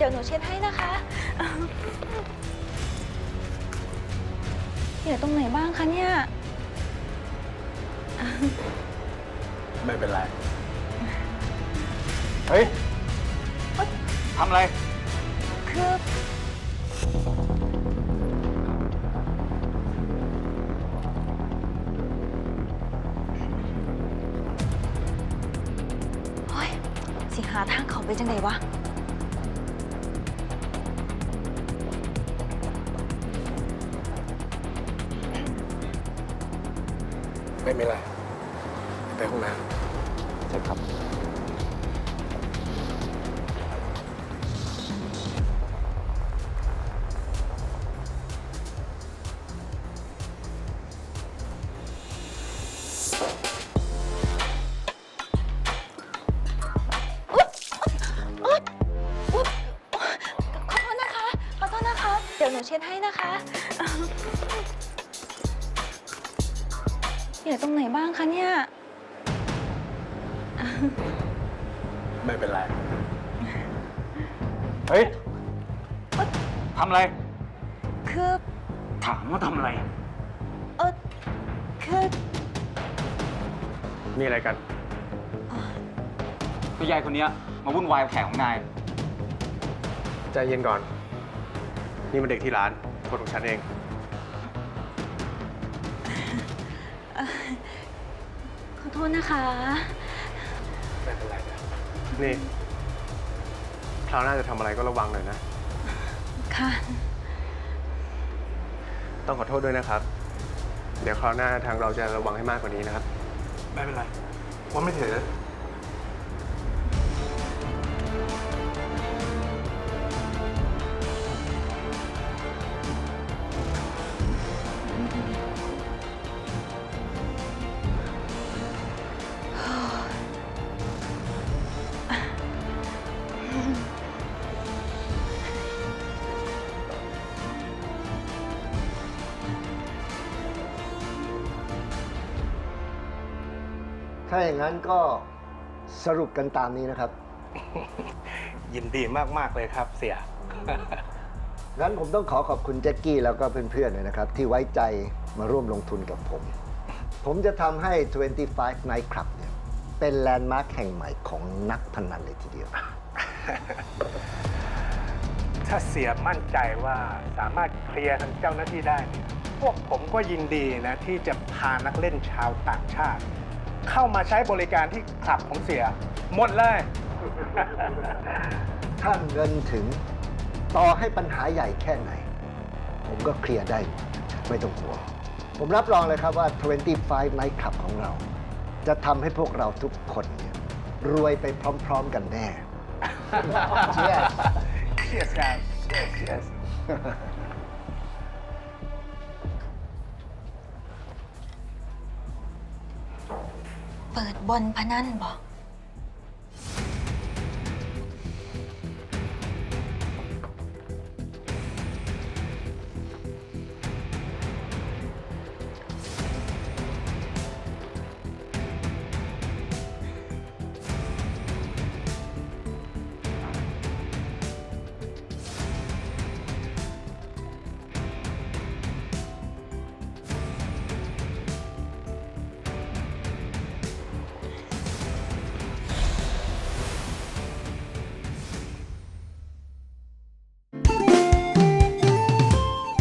เดี๋ยวหนูเช็ดให้นะคะเดี๋ยวตรงไหนบ้างคะเนี่ย ไม่เป็นไร เฮ้ยทำอะไร คือโอ้ยสิหาทางเขาไปจังไหนวะ ไม่เป็นไรไปห้องน้ำใช่ครับอุ๊ยอุ๊ยขอโทษนะคะ ขอโทษนะคะ เดี๋ยวหนูเช็ดให้นะคะ เดี๋ยวตรงไหนบ้างคะเนี่ย ไม่เป็นไร เฮ้ยทำอะไร คือถามว่าทำอะไร เออคือมีอะไรกันตัวยายคนเนี้ยมาวุ่นวายกับแขกของนาย ใจเย็นก่อน นี่มันเด็กที่ร้านคนของฉันเอง ขอโทษนะคะ ไม่เป็นไรนะนี่คราวหน้าจะทำอะไรก็ระวังหน่อยนะ ค่ะ ต้องขอโทษด้วยนะครับ เดี๋ยวคราวหน้าทางเราจะระวังให้มากกว่านี้นะครับ ไม่เป็นไร ว่าไม่ถือ ถ้าอย่างนั้นก็สรุปกันตามนี้นะครับ ยินดีมาก ๆ เลยครับเสีย งั้นผมต้องขอขอบคุณแจ็คกี้แล้วก็เพื่อนๆเลยนะครับ ที่ไว้ใจมาร่วมลงทุนกับผม ผมจะทำให้ 25 Night Club เนี่ยเป็นแลนด์มาร์คแห่งใหม่ของนักพนันเลยทีเดียว ถ้าเสียมั่นใจว่าสามารถเคลียร์ทางเจ้าหน้าที่ได้เนี่ยพวกผมก็ยินดีนะที่จะพานักเล่นชาวต่างชาติ เข้ามาใช้บริการที่คลับของเสีย หมดเลย ถ้าเงินถึงต่อให้ปัญหาใหญ่แค่ไหน ผมก็เคลียร์ได้หมดไม่ต้องห่วงผมรับรองเลยครับว่า 25 Night Club ของเรา จะทำให้พวกเราทุกคนเนี่ยรวยไปพร้อมๆกันแน่ Cheers yes guys yes yes เปิดบอลพนันบ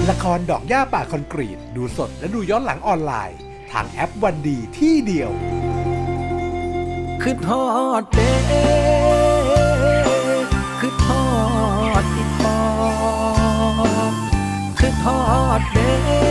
ละครดอกหญ้าป่าคอนกรีต ดูสดและดูย้อนหลังออนไลน์ ทางแอปวันดีที่เดียว คือทอดเด้คือทอดติดทอคือทอดเด้